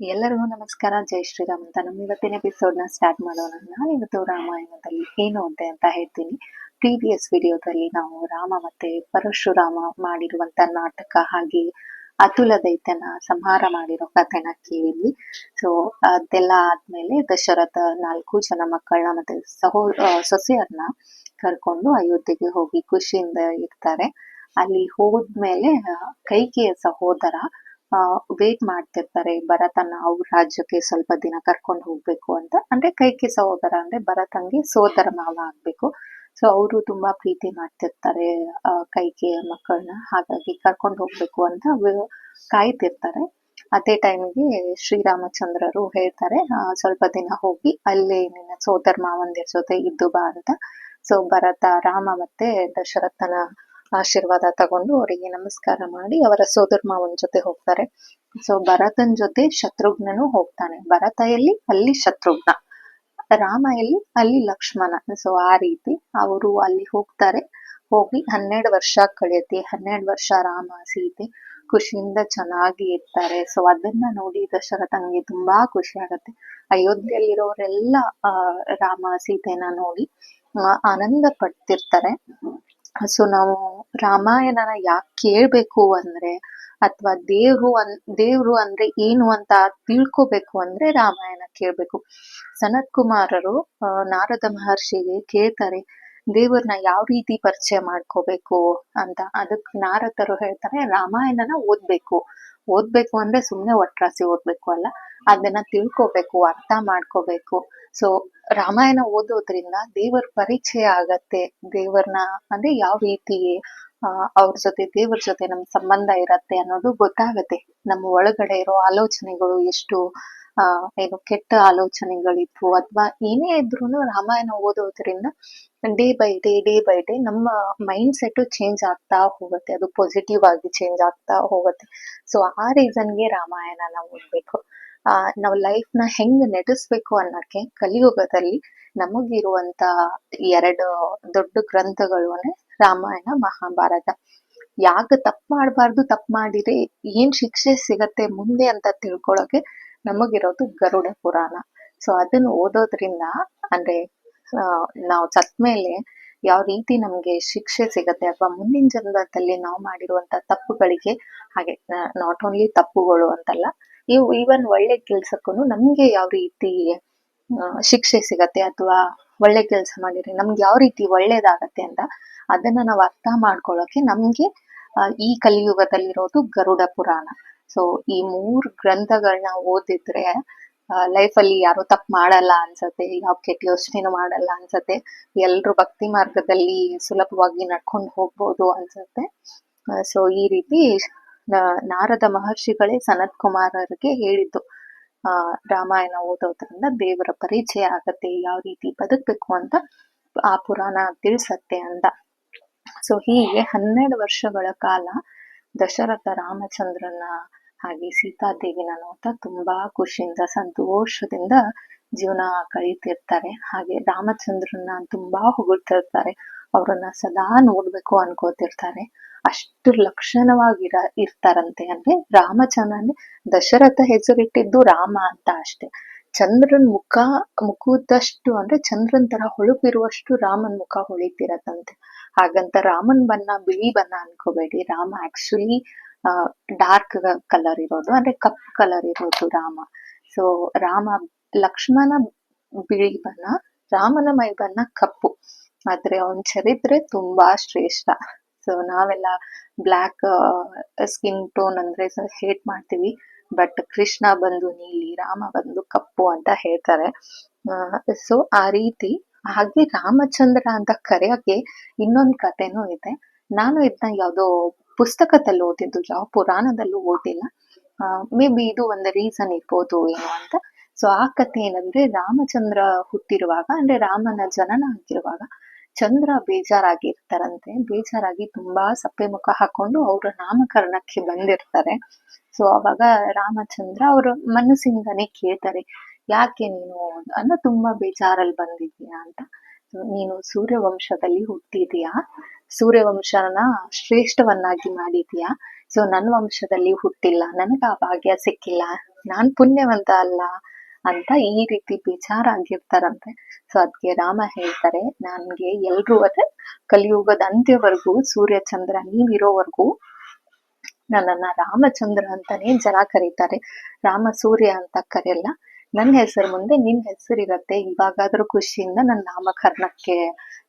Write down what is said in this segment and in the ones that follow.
ಎಲ್ಲರಿಗೂ ನಮಸ್ಕಾರ. ಜೈ ಶ್ರೀರಾಮ್ ಅಂತ ನಮ್ಮ ಇವತ್ತಿನ ಎಪಿಸೋಡ್ನ ಸ್ಟಾರ್ಟ್ ಮಾಡೋಣ. ನಾನು ಇವತ್ತು ರಾಮಾಯಣದಲ್ಲಿ ಏನು ಅಂತೆ ಅಂತ ಹೇಳ್ತೀನಿ. ಪ್ರೀವಿಯಸ್ ವಿಡಿಯೋದಲ್ಲಿ ನಾವು ರಾಮ ಮತ್ತೆ ಪರಶುರಾಮ ಮಾಡಿರುವಂತ ನಾಟಕ ಹಾಗೆ ಅತುಲ ದೈತ್ಯನ ಸಂಹಾರ ಮಾಡಿರೋ ಕಥೆನ ಕೇಳಿದ್ವಿ. ಸೊ ಅದೆಲ್ಲ ಆದ್ಮೇಲೆ ದಶರಥ ನಾಲ್ಕು ಜನ ಮಕ್ಕಳನ್ನ ಮತ್ತೆ ಸಹೋ ಸೊಸೆಯರ್ನ ಕರ್ಕೊಂಡು ಅಯೋಧ್ಯೆಗೆ ಹೋಗಿ ಖುಷಿಯಿಂದ ಇರ್ತಾರೆ. ಅಲ್ಲಿ ಹೋದ್ಮೇಲೆ ಕೈಕೇಯ ಸಹೋದರ ವೇಟ್ ಮಾಡ್ತಿರ್ತಾರೆ ಭರತನ ಅವ್ರ ರಾಜ್ಯಕ್ಕೆ ಸ್ವಲ್ಪ ದಿನ ಕರ್ಕೊಂಡು ಹೋಗ್ಬೇಕು ಅಂತ. ಅಂದ್ರೆ ಕೈಕೆ ಸಹೋದರ ಅಂದ್ರೆ ಭರತಂಗೆ ಸೋದರ ಮಾವ ಆಗ್ಬೇಕು. ಸೊ ಅವರು ತುಂಬಾ ಪ್ರೀತಿ ಮಾಡ್ತಿರ್ತಾರೆ ಆ, ಕೈಕೆಯ ಮಕ್ಕಳನ್ನ ಹಾಗಾಗಿ ಕರ್ಕೊಂಡು ಹೋಗ್ಬೇಕು ಅಂತ ಕಾಯ್ತಿರ್ತಾರೆ. ಅದೇ ಟೈಮ್ಗೆ ಶ್ರೀರಾಮಚಂದ್ರರು ಹೇಳ್ತಾರೆ ಸ್ವಲ್ಪ ದಿನ ಹೋಗಿ ಅಲ್ಲಿ ನಿನ್ನ ಸೋದರ ಮಾವಂದಿರ್ ಜೊತೆ ಇದ್ದು ಬಾ ಅಂತ. ಸೊ ಭರತ ರಾಮ ಮತ್ತೆ ದಶರಥನ ಆಶೀರ್ವಾದ ತಗೊಂಡು ಅವರಿಗೆ ನಮಸ್ಕಾರ ಮಾಡಿ ಅವರ ಸೋದರ ಮಾವನ ಜೊತೆ ಹೋಗ್ತಾರೆ. ಸೊ ಭರತನ್ ಜೊತೆ ಶತ್ರುಘ್ನನು ಹೋಗ್ತಾನೆ. ಭರತ ಎಲ್ಲಿ? ಅಲ್ಲಿ ಶತ್ರುಘ್ನ. ರಾಮ ಎಲ್ಲಿ? ಅಲ್ಲಿ ಲಕ್ಷ್ಮಣ. ಸೊ ಆ ರೀತಿ ಅವರು ಅಲ್ಲಿ ಹೋಗ್ತಾರೆ. ಹೋಗಿ ಹನ್ನೆರಡು ವರ್ಷ ಕಳೆಯುತ್ತೆ. ಹನ್ನೆರಡು ವರ್ಷ ರಾಮ ಸೀತೆ ಖುಷಿಯಿಂದ ಚೆನ್ನಾಗಿ ಇರ್ತಾರೆ. ಸೊ ಅದನ್ನ ನೋಡಿ ದಶರಥನಿಗೆ ತುಂಬಾ ಖುಷಿ ಆಗತ್ತೆ. ಅಯೋಧ್ಯೆಯಲ್ಲಿರೋರೆಲ್ಲ, ಆ, ರಾಮ ಸೀತೆನ ನೋಡಿ ಆನಂದ ಪಡ್ತಿರ್ತಾರೆ. ಸೊ ನಾವು ರಾಮಾಯಣನ ಯಾಕೆ ಕೇಳ್ಬೇಕು ಅಂದ್ರೆ ಅಥವಾ ದೇವ್ರು ಅನ್, ದೇವ್ರು ಅಂದ್ರೆ ಏನು ಅಂತ ತಿಳ್ಕೊಬೇಕು ಅಂದ್ರೆ ರಾಮಾಯಣ ಕೇಳ್ಬೇಕು. ಸನತ್ ಕುಮಾರರು ನಾರದ ಮಹರ್ಷಿಗೆ ಕೇಳ್ತಾರೆ, ದೇವ್ರನ್ನ ಯಾವ ರೀತಿ ಪರಿಚಯ ಮಾಡ್ಕೋಬೇಕು ಅಂತ. ಅದಕ್ ನಾರದರು ಹೇಳ್ತಾರೆ ರಾಮಾಯಣನ ಓದ್ಬೇಕು. ಓದ್ಬೇಕು ಅಂದ್ರೆ ಸುಮ್ನೆ ಒಟ್ರಾಸಿ ಓದ್ಬೇಕು ಅಲ್ಲ? ಅದನ್ನ ತಿಳ್ಕೊಬೇಕು, ಅರ್ಥ ಮಾಡ್ಕೋಬೇಕು. ಸೊ ರಾಮಾಯಣ ಓದೋದ್ರಿಂದ ದೇವರ ಪರಿಚಯ ಆಗತ್ತೆ. ದೇವರನ್ನ ಅಂದ್ರೆ ಯಾವ ರೀತಿ ಅವ್ರ ಜೊತೆ, ದೇವ್ರ ಜೊತೆ ನಮ್ ಸಂಬಂಧ ಇರತ್ತೆ ಅನ್ನೋದು ಗೊತ್ತಾಗತ್ತೆ. ನಮ್ಮ ಒಳಗಡೆ ಇರೋ ಆಲೋಚನೆಗಳು ಎಷ್ಟು ಆ, ಏನು ಕೆಟ್ಟ ಆಲೋಚನೆಗಳಿದ್ವು ಅಥವಾ ಏನೇ ಇದ್ರೂನು ರಾಮಾಯಣ ಓದೋದ್ರಿಂದ day by day day by day ನಮ್ಮ ಮೈಂಡ್ ಸೆಟ್ ಚೇಂಜ್ ಆಗ್ತಾ ಹೋಗುತ್ತೆ. ಅದು ಪಾಸಿಟಿವ್ ಆಗಿ ಚೇಂಜ್ ಆಗ್ತಾ ಹೋಗುತ್ತೆ. ಸೊ ಆ ರೀಸನ್ಗೆ ನಾವು ಓದ್ಬೇಕು. ಆ, ನಾವು ಲೈಫ್ನ ಹೆಂಗ್ ನಡೆಸ್ಬೇಕು ಅನ್ನಕ್ಕೆ ಕಲಿಯುಗದಲ್ಲಿ ನಮಗಿರುವಂತ ಎರಡು ದೊಡ್ಡ ಗ್ರಂಥಗಳು ಅಂದ್ರೆ ರಾಮಾಯಣ, ಮಹಾಭಾರತ. ಯಾಕ ತಪ್ಪು ಮಾಡಬಾರ್ದು, ತಪ್ಪು ಮಾಡಿದ್ರೆ ಏನ್ ಶಿಕ್ಷೆ ಸಿಗತ್ತೆ ಮುಂದೆ ಅಂತ ತಿಳ್ಕೊಳಕ್ಕೆ ನಮಗಿರೋದು ಗರುಡ ಪುರಾಣ. ಸೊ ಅದನ್ನ ಓದೋದ್ರಿಂದ ಅಂದ್ರೆ ನಾವು ಸತ್ ಮೇಲೆ ಯಾವ ರೀತಿ ನಮ್ಗೆ ಶಿಕ್ಷೆ ಸಿಗತ್ತೆ ಅಥವಾ ಮುಂದಿನ ಜನ್ಮದಲ್ಲಿ ನಾವು ಮಾಡಿರುವಂತ ತಪ್ಪುಗಳಿಗೆ, ಹಾಗೆ ನಾಟ್ ಓನ್ಲಿ ತಪ್ಪುಗಳು ಅಂತಲ್ಲ, ಇವು ಈವನ್ ಒಳ್ಳೆ ಕೆಲ್ಸಕ್ಕೂ ನಮ್ಗೆ ಯಾವ ರೀತಿ ಶಿಕ್ಷೆ ಸಿಗತ್ತೆ ಅಥವಾ ಒಳ್ಳೆ ಕೆಲಸ ಮಾಡಿದ್ರೆ ನಮ್ಗೆ ಯಾವ ರೀತಿ ಒಳ್ಳೇದಾಗತ್ತೆ ಅಂತ ಅದನ್ನ ನಾವು ಅರ್ಥ ಮಾಡ್ಕೊಳ್ಳೋಕೆ ನಮ್ಗೆ ಈ ಕಲಿಯುಗದಲ್ಲಿರೋದು ಗರುಡ ಪುರಾಣ. ಸೊ ಈ ಮೂರ್ ಗ್ರಂಥಗಳನ್ನ ಓದಿದ್ರೆ ಲೈಫ್ ಅಲ್ಲಿ ಯಾರು ತಪ್ಪು ಮಾಡಲ್ಲ ಅನ್ಸತ್ತೆ ಯಾವ ಕೆಟ್ಟ ಯೋಚನೆನೂ ಮಾಡಲ್ಲ ಅನ್ಸತ್ತೆ, ಎಲ್ರು ಭಕ್ತಿ ಮಾರ್ಗದಲ್ಲಿ ಸುಲಭವಾಗಿ ನಡ್ಕೊಂಡು ಹೋಗ್ಬೋದು ಅನ್ಸತ್ತೆ. ಸೊ ಈ ರೀತಿ ನಾರದ ಮಹರ್ಷಿಗಳೇ ಸನತ್ ಕುಮಾರರಿಗೆ ಹೇಳಿದ್ದು. ಆ, ರಾಮಾಯಣ ಓದೋದ್ರಿಂದ ದೇವರ ಪರಿಚಯ ಆಗತ್ತೆ, ಯಾವ ರೀತಿ ಬದುಕ್ಬೇಕು ಅಂತ ಆ ಪುರಾಣ ತಿಳಿಸತ್ತೆ ಅಂತ ಸೊ ಹೀಗೆ ಹನ್ನೆರಡು ವರ್ಷಗಳ ಕಾಲ ದಶರಥ ರಾಮಚಂದ್ರನ ಹಾಗೆ ಸೀತಾದೇವಿನ ನೋಡ್ತಾ ತುಂಬಾ ಖುಷಿಯಿಂದ, ಸಂತೋಷದಿಂದ ಜೀವನ ಕಳೀತಿರ್ತಾರೆ ಹಾಗೆ ರಾಮಚಂದ್ರನ ತುಂಬಾ ಹೊಗಳ್ತಿರ್ತಾರೆ. ಅವ್ರನ್ನ ಸದಾ ನೋಡ್ಬೇಕು ಅನ್ಕೋತಿರ್ತಾರೆ. ಅಷ್ಟು ಲಕ್ಷಣವಾಗಿರ ಇರ್ತಾರಂತೆ ಅಂದ್ರೆ ರಾಮಚಂದ್ರನ್ ದಶರಥ ಹೆಸರಿಟ್ಟಿದ್ದು ರಾಮ ಅಂತ ಅಷ್ಟೇ. ಚಂದ್ರನ್ ಮುಖ ಮುಖದಷ್ಟು ಅಂದ್ರೆ ಚಂದ್ರನ್ ತರ ಹೊಳಪಿರುವಷ್ಟು ರಾಮನ್ ಮುಖ ಹೊಳಿತಿರತ್ತಂತೆ. ಹಾಗಂತ ರಾಮನ್ ಬಣ್ಣ, ಬಿಳಿ ಬಣ್ಣ ಅನ್ಕೋಬೇಡಿ. ರಾಮ ಆಕ್ಚುಲಿ ಡಾರ್ಕ್ ಕಲರ್ ಇರೋದು, ಅಂದ್ರೆ ಕಪ್ ಕಲರ್ ಇರೋದು ರಾಮ. ಸೊ ರಾಮ ಲಕ್ಷ್ಮಣ ಬಿಳಿ ಬಣ್ಣ, ರಾಮನ ಮೈ ಬಣ್ಣ ಕಪ್ಪು. ಆದ್ರೆ ಅವನ್ ಚರಿತ್ರೆ ತುಂಬಾ ಶ್ರೇಷ್ಠ. ಸೊ ನಾವೆಲ್ಲ ಬ್ಲ್ಯಾಕ್ ಸ್ಕಿನ್ ಟೋನ್ ಅಂದ್ರೆ ಹೇಟ್ ಮಾಡ್ತೀವಿ. ಬಟ್ ಕೃಷ್ಣ ಬಂದು ನೀಲಿ, ರಾಮ ಬಂದು ಕಪ್ಪು ಅಂತ ಹೇಳ್ತಾರೆ. ಸೊ ಆ ರೀತಿ ಹಾಗೆ ರಾಮಚಂದ್ರ ಅಂತ ಕರೆಯೋಕೆ ಇನ್ನೊಂದ್ ಕಥೆನೂ ಇದೆ. ನಾನು ಇದನ್ನ ಯಾವುದೋ ಪುಸ್ತಕದಲ್ಲಿ ಓದಿದ್ದು, ಯಾವ ಪುರಾಣದಲ್ಲೂ ಓದಿಲ್ಲ. ಮೇ ಬಿ ಇದು ಒಂದು ರೀಸನ್ ಇರ್ಬೋದು ಏನೋ ಅಂತ. ಸೊ ಆ ಕಥೆ ಏನಂದ್ರೆ ರಾಮಚಂದ್ರ ಹುಟ್ಟಿರುವಾಗ, ಅಂದ್ರೆ ರಾಮನ ಜನನ ಆಗಿರುವಾಗ ಚಂದ್ರ ಬೇಜಾರಾಗಿರ್ತಾರಂತೆ. ಬೇಜಾರಾಗಿ ತುಂಬಾ ಸಪ್ಪೆ ಮುಖ ಹಾಕೊಂಡು ಅವ್ರ ನಾಮಕರಣಕ್ಕೆ ಬಂದಿರ್ತಾರೆ. ಸೊ ಅವಾಗ ರಾಮಚಂದ್ರ ಅವ್ರ ಮನಸ್ಸಿಂದಾನೇ ಕೇಳ್ತಾರೆ ಯಾಕೆ ನೀನು ಅನ್ನೋ ತುಂಬಾ ಬೇಜಾರಲ್ಲಿ ಬಂದಿದ್ಯಾ ಅಂತ? ನೀನು ಸೂರ್ಯವಂಶದಲ್ಲಿ ಹುಟ್ಟಿದೀಯಾ. ಸೂರ್ಯವಂಶನ ಶ್ರೇಷ್ಠವನ್ನಾಗಿ ಮಾಡಿದ್ಯಾ. ಸೊ ನನ್ನ ವಂಶದಲ್ಲಿ ಹುಟ್ಟಿಲ್ಲ. ನನಗ ಆ ಭಾಗ್ಯ ಸಿಕ್ಕಿಲ್ಲ. ನಾನ್ ಪುಣ್ಯವಂತ ಅಲ್ಲ ಅಂತ ಈ ರೀತಿ ಬೇಜಾರಾಗಿರ್ತಾರಂತೆ ಸೊ ಅದಕ್ಕೆ ರಾಮ ಹೇಳ್ತಾರೆ, ನನ್ಗೆ ಎಲ್ರೂ ಅದೇ, ಕಲಿಯುಗದ ಅಂತ್ಯವರೆಗೂ ಸೂರ್ಯ ಚಂದ್ರ, ನೀವಿರೋವರೆಗೂ ನನ್ನನ್ನ ರಾಮಚಂದ್ರ ಅಂತಾನೆ ಜನ ಕರೀತಾರೆ. ರಾಮ ಸೂರ್ಯ ಅಂತ ಕರೆಯಲ್ಲ ನನ್ನ ಹೆಸರು ಮುಂದೆ ನಿನ್ ಹೆಸರು ಇರತ್ತೆ. ಇವಾಗಾದ್ರೂ ಖುಷಿಯಿಂದ ನನ್ನ ನಾಮಕರಣಕ್ಕೆ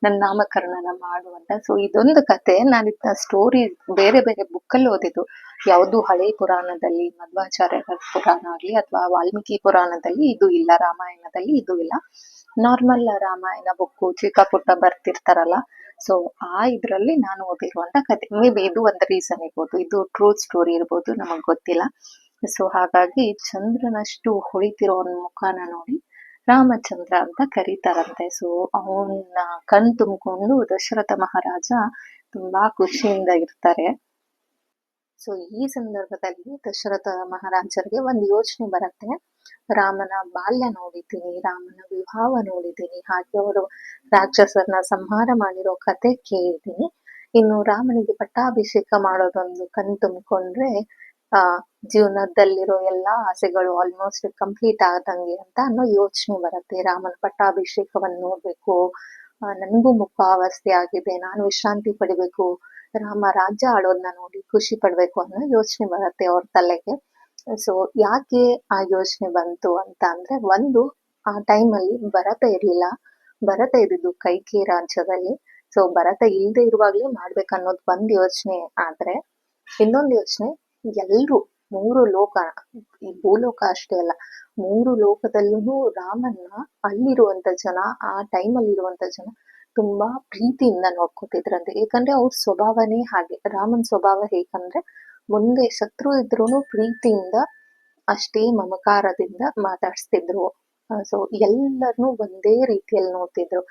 ನನ್ನ ನಾಮಕರಣನ ಮಾಡುವಂತ ಸೊ ಇದೊಂದು ಕತೆ. ನಾನು ಇದನ್ನ ಸ್ಟೋರಿ ಬೇರೆ ಬೇರೆ ಬುಕ್ಕಲ್ಲಿ ಓದಿದ್ದು. ಯಾವುದು ಹಳೆ ಪುರಾಣದಲ್ಲಿ, ಮಧ್ವಾಚಾರ್ಯರ ಪುರಾಣ ಆಗ್ಲಿ ಅಥವಾ ವಾಲ್ಮೀಕಿ ಪುರಾಣದಲ್ಲಿ ಇದು ಇಲ್ಲ, ರಾಮಾಯಣದಲ್ಲಿ ಇದು ಇಲ್ಲ. ನಾರ್ಮಲ್ ರಾಮಾಯಣ ಬುಕ್ಕು ಚಿಕ್ಕ ಪುಟ್ಟ ಬರ್ತಿರ್ತಾರಲ್ಲ. ಸೊ ಆ ಇದ್ರಲ್ಲಿ ನಾನು ಓದಿರುವಂತ ಕತೆ. ಮೇ ಬಿ ಇದು ಒಂದು ರೀಸನ್ ಇರ್ಬೋದು. ಇದು ಟ್ರೂತ್ ಸ್ಟೋರಿ ಇರ್ಬೋದು. ನಮಗ್ ಗೊತ್ತಿಲ್ಲ. ಸೊ ಹಾಗಾಗಿ ಚಂದ್ರನಷ್ಟು ಹೊಳಿತಿರೋ ಮುಖಾನ ನೋಡಿ ರಾಮಚಂದ್ರ ಅಂತ ಕರೀತಾರಂತೆ. ಸೊ ಅವನ್ನ ಕಣ್ ತುಂಬಿಕೊಂಡು ದಶರಥ ಮಹಾರಾಜ ತುಂಬಾ ಖುಷಿಯಿಂದ ಇರ್ತಾರೆ. ಸೊ ಈ ಸಂದರ್ಭದಲ್ಲಿ ದಶರಥ ಮಹಾರಾಜರಿಗೆ ಒಂದು ಯೋಚನೆ ಬರುತ್ತೆ. ರಾಮನ ಬಾಲ್ಯ ನೋಡಿದ್ದೀನಿ, ರಾಮನ ವಿವಾಹ ನೋಡಿದ್ದೀನಿ, ಹಾಗೆ ಅವರು ರಾಕ್ಷಸರನ್ನ ಸಂಹಾರ ಮಾಡಿರೋ ಕತೆ ಕೇಳಿದ್ದೀನಿ ಇನ್ನು ರಾಮನಿಗೆ ಪಟ್ಟಾಭಿಷೇಕ ಮಾಡೋದೊಂದು ಕಣ್ ತುಂಬಿಕೊಂಡ್ರೆ ಆ, ಜೀವನದಲ್ಲಿರೋ ಎಲ್ಲಾ ಆಸೆಗಳು ಆಲ್ಮೋಸ್ಟ್ ಕಂಪ್ಲೀಟ್ ಆದಂಗೆ ಅಂತ ಅನ್ನೋ ಯೋಚನೆ ಬರುತ್ತೆ. ರಾಮನ ಪಟ್ಟಾಭಿಷೇಕವನ್ನು ನೋಡ್ಬೇಕು. ನನಗೂ ಮುಖ ಮುಖಾವಸ್ಥೆ ಆಗಿದೆ. ನಾನು ವಿಶ್ರಾಂತಿ ಪಡಿಬೇಕು. ರಾಮ ರಾಜ್ಯ ಆಳೋದನ್ನ ನೋಡಿ ಖುಷಿ ಪಡ್ಬೇಕು ಅನ್ನೋ ಯೋಚನೆ ಬರುತ್ತೆ ಅವ್ರ ತಲೆಗೆ. ಸೊ ಯಾಕೆ ಆ ಯೋಚನೆ ಬಂತು ಅಂತ ಅಂದ್ರೆ ಒಂದು, ಆ ಟೈಮ್ ಅಲ್ಲಿ ಭರತ ಇರ್ಲಿಲ್ಲ. ಭರತ ಇದ್ದಿದ್ದು ಕೈಕಿ ರಾಜ್ಯದಲ್ಲಿ. ಸೊ ಭರತ ಇಲ್ದೆ ಇರುವಾಗ್ಲೇ ಮಾಡ್ಬೇಕನ್ನೋದು ಒಂದ್ ಯೋಚನೆ ಆದ್ರೆ, ಇನ್ನೊಂದು ಯೋಚನೆ ಎಲ್ರು ಮೂರು ಲೋಕ, ಈ ಭೂಲೋಕ ಅಷ್ಟೇ ಅಲ್ಲ, ಮೂರು ಲೋಕದಲ್ಲೂ ರಾಮನ್ನ ಅಲ್ಲಿರುವಂತ ಜನ, ಆ ಟೈಮ್ ಅಲ್ಲಿ ಇರುವಂತ ಜನ ತುಂಬಾ ಪ್ರೀತಿಯಿಂದ ನೋಡ್ಕೊತಿದ್ರಂತೆ. ಯಾಕಂದ್ರೆ ಅವ್ರ ಸ್ವಭಾವನೇ ಹಾಗೆ. ರಾಮನ್ ಸ್ವಭಾವ ಹೇಗಂದ್ರೆ ಮುಂದೆ ಶತ್ರು ಇದ್ರೂನು ಪ್ರೀತಿಯಿಂದ ಅಷ್ಟೇ ಮಮಕಾರದಿಂದ ಮಾತಾಡ್ಸ್ತಿದ್ರು. ಸೊ ಎಲ್ಲರನ್ನೂ ಒಂದೇ ರೀತಿಯಲ್ಲಿ ನೋಡ್ತಿದ್ರು.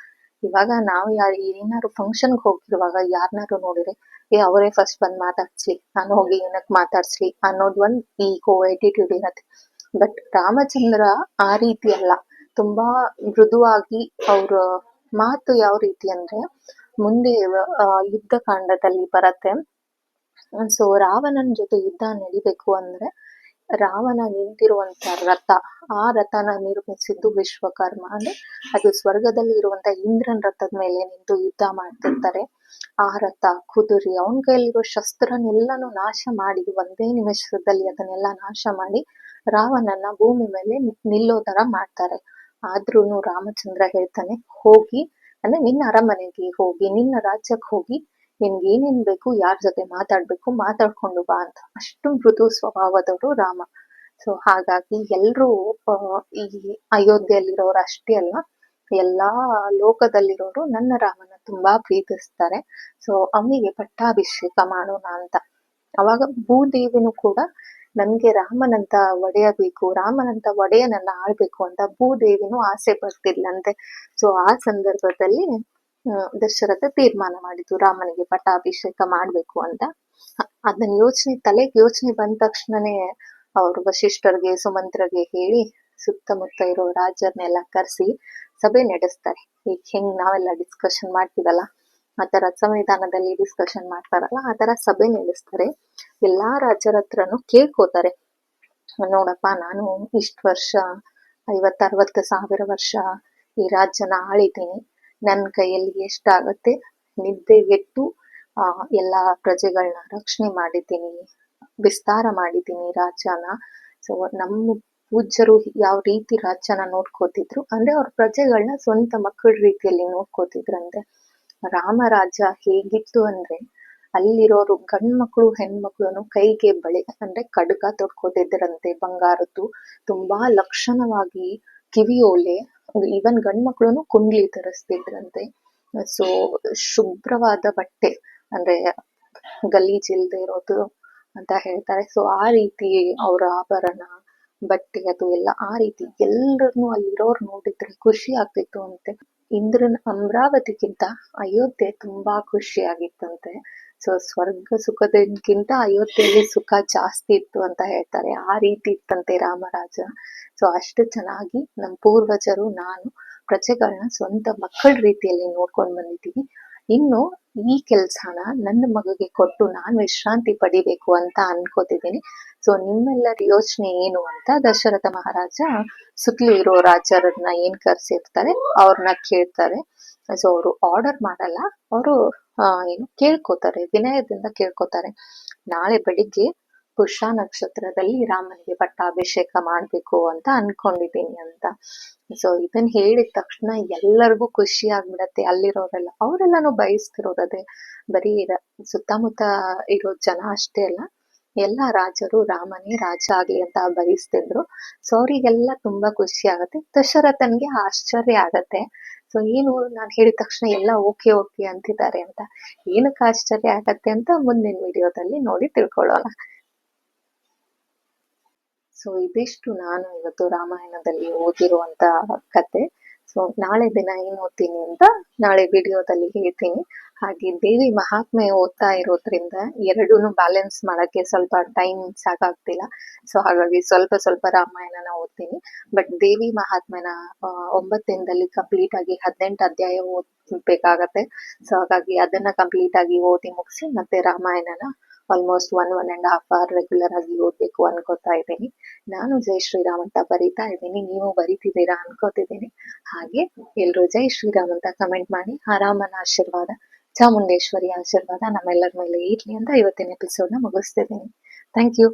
ಇವಾಗ ನಾವು ಯಾರು ಏನಾದ್ರು ಫಂಕ್ಷನ್ಗೆ ಹೋಗಿರುವಾಗ ಯಾರನ್ನಾರು ನೋಡಿದ್ರೆ, ಏ, ಅವರೇ ಫಸ್ಟ್ ಬಂದ್ ಮಾತಾಡ್ಸ್ಲಿ, ನಾನು ಹೋಗಿ ಏನಕ್ ಮಾತಾಡ್ಸ್ಲಿ ಅನ್ನೋದು ಒಂದ್ ಈಗೋ ಆಟಿಟ್ಯೂಡ್ ಇರತ್ತೆ. ಬಟ್ ರಾಮಚಂದ್ರ ಆ ರೀತಿ ಅಲ್ಲ. ತುಂಬಾ ಮೃದುವಾಗಿ ಅವ್ರ ಮಾತು ಯಾವ ರೀತಿ ಅಂದ್ರೆ, ಮುಂದೆ ಯುದ್ಧ ಕಾಂಡದಲ್ಲಿ ಬರತ್ತೆ. ಸೊ ರಾವಣನ ಜೊತೆ ಯುದ್ಧ ನಡಿಬೇಕು ಅಂದ್ರೆ ರಾವಣ ನಿಂತಿರುವಂತ ರಥ, ಆ ರಥನ ನಿರ್ಮಿಸಿದ್ದು ವಿಶ್ವಕರ್ಮ. ಅಂದ್ರೆ ಅದು ಸ್ವರ್ಗದಲ್ಲಿ ಇರುವಂತ ಇಂದ್ರನ್ ರಥದ ಮೇಲೆ ನಿಂತು ಯುದ್ಧ ಮಾಡ್ತಿರ್ತಾರೆ. ಆ ರಥ, ಕುದುರೆ, ಅವನ ಕೈಯಲ್ಲಿರೋ ಶಸ್ತ್ರನೆಲ್ಲಾನು ನಾಶ ಮಾಡಿ, ಒಂದೇ ನಿಮಿಷದಲ್ಲಿ ಅದನ್ನೆಲ್ಲ ನಾಶ ಮಾಡಿ ರಾವಣನ ಭೂಮಿ ಮೇಲೆ ನಿಲ್ಲೋ ತರ ಮಾಡ್ತಾರೆ. ಆದ್ರೂನು ರಾಮಚಂದ್ರ ಹೇಳ್ತಾನೆ, ಹೋಗಿ, ಅಂದ್ರೆ ನಿನ್ನ ಅರಮನೆಗೆ ಹೋಗಿ, ನಿನ್ನ ರಾಜ್ಯಕ್ಕೆ ಹೋಗಿ ನಿನ್ಗೆ ಏನೇನ್ ಬೇಕು, ಯಾರ ಜೊತೆ ಮಾತಾಡ್ಬೇಕು, ಮಾತಾಡ್ಕೊಂಡು ಬಾ ಅಂತ. ಅಷ್ಟು ಮೃದು ಸ್ವಭಾವದವರು ರಾಮ. ಸೊ ಹಾಗಾಗಿ ಎಲ್ರೂ ಈ ಅಯೋಧ್ಯೆಯಲ್ಲಿರೋರು ಅಷ್ಟೇ ಅಲ್ಲ, ಎಲ್ಲಾ ಲೋಕದಲ್ಲಿರೋರು ನನ್ನ ರಾಮನ ತುಂಬಾ ಪ್ರೀತಿಸ್ತಾರೆ. ಸೊ ಅವನಿಗೆ ಪಟ್ಟಾಭಿಷೇಕ ಮಾಡೋಣ ಅಂತ. ಅವಾಗ ಭೂದೇವಿನೂ ಕೂಡ ನನ್ಗೆ ರಾಮನಂತ ಒಡೆಯ ಬೇಕು ರಾಮನಂತ ಒಡೆಯನನ್ನ ಆಳ್ಬೇಕು ಅಂತ ಭೂದೇವಿನೂ ಆಸೆ ಪಡ್ತಿದ್ಲಂತೆ. ಸೊ ಆ ಸಂದರ್ಭದಲ್ಲಿ ದಶರಥ ತೀರ್ಮಾನ ಮಾಡಿದ್ದು. ರಾಮನಿಗೆ ಪಟ್ಟಾಭಿಷೇಕ ಮಾಡ್ಬೇಕು ಅಂತ. ಅದನ್ನ ಯೋಚನೆ, ತಲೆಗೆ ಯೋಚನೆ ಬಂದ ತಕ್ಷಣನೇ ಅವರು ವಶಿಷ್ಠರಿಗೆ ಸುಮಂತ್ರಗೆ ಹೇಳಿ ಸುತ್ತಮುತ್ತ ಇರೋ ರಾಜರನ್ನೆಲ್ಲ ಕರೆಸಿ ಸಭೆ ನಡೆಸ್ತಾರೆ. ಈಗ ಹೆಂಗ್ ನಾವೆಲ್ಲ ಡಿಸ್ಕಷನ್ ಮಾಡ್ತೀವಲ್ಲ? ಆತರ ಸಂವಿಧಾನದಲ್ಲಿ ಡಿಸ್ಕಷನ್ ಮಾಡ್ತಾರಲ್ಲ ಆತರ ಸಭೆ ನಡೆಸ್ತಾರೆ. ಎಲ್ಲಾ ರಾಜರ ಹತ್ರನು ಕೇಳ್ಕೋತಾರೆ. ನೋಡಪ್ಪ, ನಾನು ಇಷ್ಟ ವರ್ಷ ಐವತ್ ಅರವತ್ತು ಸಾವಿರ ವರ್ಷ ಈ ರಾಜ್ಯನ ಆಳಿದ್ದೀನಿ. ನನ್ನ ಕೈಯಲ್ಲಿ ಎಷ್ಟಾಗತ್ತೆ ನಿದ್ದೆಗೆಟ್ಟು ಎಲ್ಲಾ ಪ್ರಜೆಗಳನ್ನ ರಕ್ಷಣೆ ಮಾಡಿದ್ದೀನಿ, ವಿಸ್ತಾರ ಮಾಡಿದ್ದೀನಿ ರಾಜ್ಯನ. ಸೊ ನಮ್ಮ ಪೂಜ್ಯರು ಯಾವ ರೀತಿ ರಾಜ್ಯನ ನೋಡ್ಕೋತಿದ್ರು, ಅಂದ್ರೆ ಅವ್ರ ಪ್ರಜೆಗಳನ್ನ ಸ್ವಂತ ಮಕ್ಕಳ ರೀತಿಯಲ್ಲಿ ನೋಡ್ಕೋತಿದ್ರಂತೆ ರಾಮ ರಾಜ್ಯ ಹೇಗಿತ್ತು ಅಂದ್ರೆ, ಅಲ್ಲಿರೋರು ಗಂಡ್ಮಕ್ಳು ಹೆಣ್ಮಕ್ಳು ಕೈಗೆ ಬಳೆ, ಅಂದ್ರೆ ಖಡ್ಗ ತೊಡ್ಕೋತಿದ್ರಂತೆ ಬಂಗಾರದ್ದು. ತುಂಬಾ ಲಕ್ಷಣವಾಗಿ ಕಿವಿಯೋಲೆ ಈವನ್ ಗಂಡ್ ಗಂಡ್ಮಕ್ಳುನು ಕುಂಡ್ಲಿ ತರಿಸ್ತಿದ್ರಂತೆ. ಸೊ ಶುಭ್ರವಾದ ಬಟ್ಟೆ, ಅಂದ್ರೆ ಗಲೀಜ್ ಇಲ್ದೆ ಇರೋದು ಅಂತ ಹೇಳ್ತಾರೆ. ಸೊ ಆ ರೀತಿ ಅವರ ಆಭರಣ, ಬಟ್ಟೆ ಅದು ಎಲ್ಲ ಆ ರೀತಿ ಎಲ್ಲರನ್ನು ಅಲ್ಲಿರೋರು ನೋಡಿದ್ರೆ ಖುಷಿ ಆಗ್ತಿತ್ತು ಅಂತೆ. ಇಂದ್ರನ ಅಮರಾವತಿಗಿಂತ ಅಯೋಧ್ಯೆ ತುಂಬಾ ಖುಷಿ ಆಗಿತ್ತಂತೆ ಸೊ ಸ್ವರ್ಗ ಸುಖದಕ್ಕಿಂತ ಅಯೋಧ್ಯೆಯಲ್ಲಿ ಸುಖ ಜಾಸ್ತಿ ಇತ್ತು ಅಂತ ಹೇಳ್ತಾರೆ. ಆ ರೀತಿ ಇತ್ತಂತೆ ರಾಮರಾಜ. ಸೊ ಅಷ್ಟು ಚೆನ್ನಾಗಿ ನಮ್ಮ ಪೂರ್ವಜರು, ನಾನು ಪ್ರಜೆಗಳನ್ನ ಸ್ವಂತ ಮಕ್ಕಳ ರೀತಿಯಲ್ಲಿ ನೋಡ್ಕೊಂಡ್ ಬಂದಿದ್ದೀವಿ. ಇನ್ನು ಈ ಕೆಲ್ಸನ ನನ್ನ ಮಗಗೆ ಕೊಟ್ಟು ನಾನು ವಿಶ್ರಾಂತಿ ಪಡಿಬೇಕು ಅಂತ ಅನ್ಕೋತಿದ್ದೀನಿ. ಸೊ ನಿಮ್ಮೆಲ್ಲರ ಯೋಚನೆ ಏನು ಅಂತ ದಶರಥ ಮಹಾರಾಜ ಸುತ್ತಲೂ ಇರೋ ರಾಜರನ್ನ ಏನ್ ಕರ್ಸಿರ್ತಾರೆ, ಅವ್ರನ್ನ ಕೇಳ್ತಾರೆ. ಸೊ ಅವರು ಆರ್ಡರ್ ಮಾಡಲ್ಲ, ಅವರು ಏನು ಕೇಳ್ಕೋತಾರೆ, ವಿನಯದಿಂದ ಕೇಳ್ಕೋತಾರೆ. ನಾಳೆ ಬೆಳಿಗ್ಗೆ ಪುಷ್ಯ ನಕ್ಷತ್ರದಲ್ಲಿ ರಾಮನಿಗೆ ಪಟ್ಟಾಭಿಷೇಕ ಮಾಡ್ಬೇಕು ಅಂತ ಅನ್ಕೊಂಡಿದ್ದೀನಿ ಅಂತ. ಸೊ ಇದನ್ನ ಹೇಳಿದ ತಕ್ಷಣ ಎಲ್ಲರಿಗೂ ಖುಷಿ ಆಗ್ಬಿಡತ್ತೆ ಅಲ್ಲಿರೋರೆಲ್ಲ. ಅವರೆಲ್ಲಾನು ಬಯಸ್ತಿರೋದೇ ಬರೀ ಸುತ್ತಮುತ್ತ ಇರೋ ಜನ ಅಷ್ಟೇ ಅಲ್ಲ, ಎಲ್ಲ ರಾಜರು ರಾಮನೇ ರಾಜ ಆಗ್ಲಿ ಅಂತ ಬಯಸ್ತಿದ್ರು. ಸೊ ಅವರಿಗೆಲ್ಲ ತುಂಬಾ ಖುಷಿ ಆಗತ್ತೆ. ದಶರಥನ್ಗೆ ಆಶ್ಚರ್ಯ ಆಗತ್ತೆ. ಸೊ ಏನು ನಾನು ಹೇಳಿದ ತಕ್ಷಣ ಎಲ್ಲ ಓಕೆ ಓಕೆ ಅಂತಿದ್ದಾರೆ ಅಂತ. ಏನಕ್ಕೆ ಆಶ್ಚರ್ಯ ಆಗತ್ತೆ ಅಂತ ಮುಂದಿನ ವಿಡಿಯೋದಲ್ಲಿ ನೋಡಿ ತಿಳ್ಕೊಳ್ಳೋಣ. ಸೊ ಇದಿಷ್ಟು ನಾನು ಇವತ್ತು ರಾಮಾಯಣದಲ್ಲಿ ಓದಿರುವಂತ ಕತೆ. ಸೊ ನಾಳೆ ದಿನ ಏನ್ ಓದ್ತೀನಿ ಅಂತ ನಾಳೆ ವಿಡಿಯೋದಲ್ಲಿ ಹೇಳ್ತೀನಿ. ಹಾಗೆ ದೇವಿ ಮಹಾತ್ಮೆ ಓದ್ತಾ ಇರೋದ್ರಿಂದ ಎರಡೂನು ಬ್ಯಾಲೆನ್ಸ್ ಮಾಡಕ್ಕೆ ಸ್ವಲ್ಪ ಟೈಮ್ ಸಾಕಾಗ್ತಿಲ್ಲ. ಸೊ ಹಾಗಾಗಿ ಸ್ವಲ್ಪ ಸ್ವಲ್ಪ ರಾಮಾಯಣನ ಓದ್ತೀನಿ. ಬಟ್ ದೇವಿ ಮಹಾತ್ಮೆನ ದಿನದಲ್ಲಿ ಕಂಪ್ಲೀಟ್ ಆಗಿ ಹದಿನೆಂಟು ಅಧ್ಯಾಯ ಓದ್ಬೇಕಾಗತ್ತೆ. ಸೊ ಹಾಗಾಗಿ ಅದನ್ನ ಕಂಪ್ಲೀಟ್ ಆಗಿ ಓದಿ ಮುಗಿಸಿ ಮತ್ತೆ ರಾಮಾಯಣನ almost one one and half hour regular ಆಗಿ ಓದ್ಬೇಕು ಅನ್ಕೋತಾ ಇದ್ದೀನಿ. ನಾನು ಜೈ ಶ್ರೀರಾಮ್ ಅಂತ ಬರೀತಾ ಇದ್ದೀನಿ. ನೀವು ಬರೀತಿದ್ದೀರಾ ಅನ್ಕೋತಿದ್ದೀನಿ. ಹಾಗೆ ಎಲ್ರು ಜೈ ಶ್ರೀರಾಮ್ ಅಂತ ಕಮೆಂಟ್ ಮಾಡಿ. ಆರಾಮನ ರಾಮನ ಆಶೀರ್ವಾದ ಚಾಮುಂಡೇಶ್ವರಿ ಆಶೀರ್ವಾದ ನಮ್ಮೆಲ್ಲರ ಮೇಲೆ ಇರಲಿ ಅಂತ ಇವತ್ತಿನ ಎಪಿಸೋಡ್ನ ಮುಗಿಸ್ತಿದ್ದೀನಿ. Thank you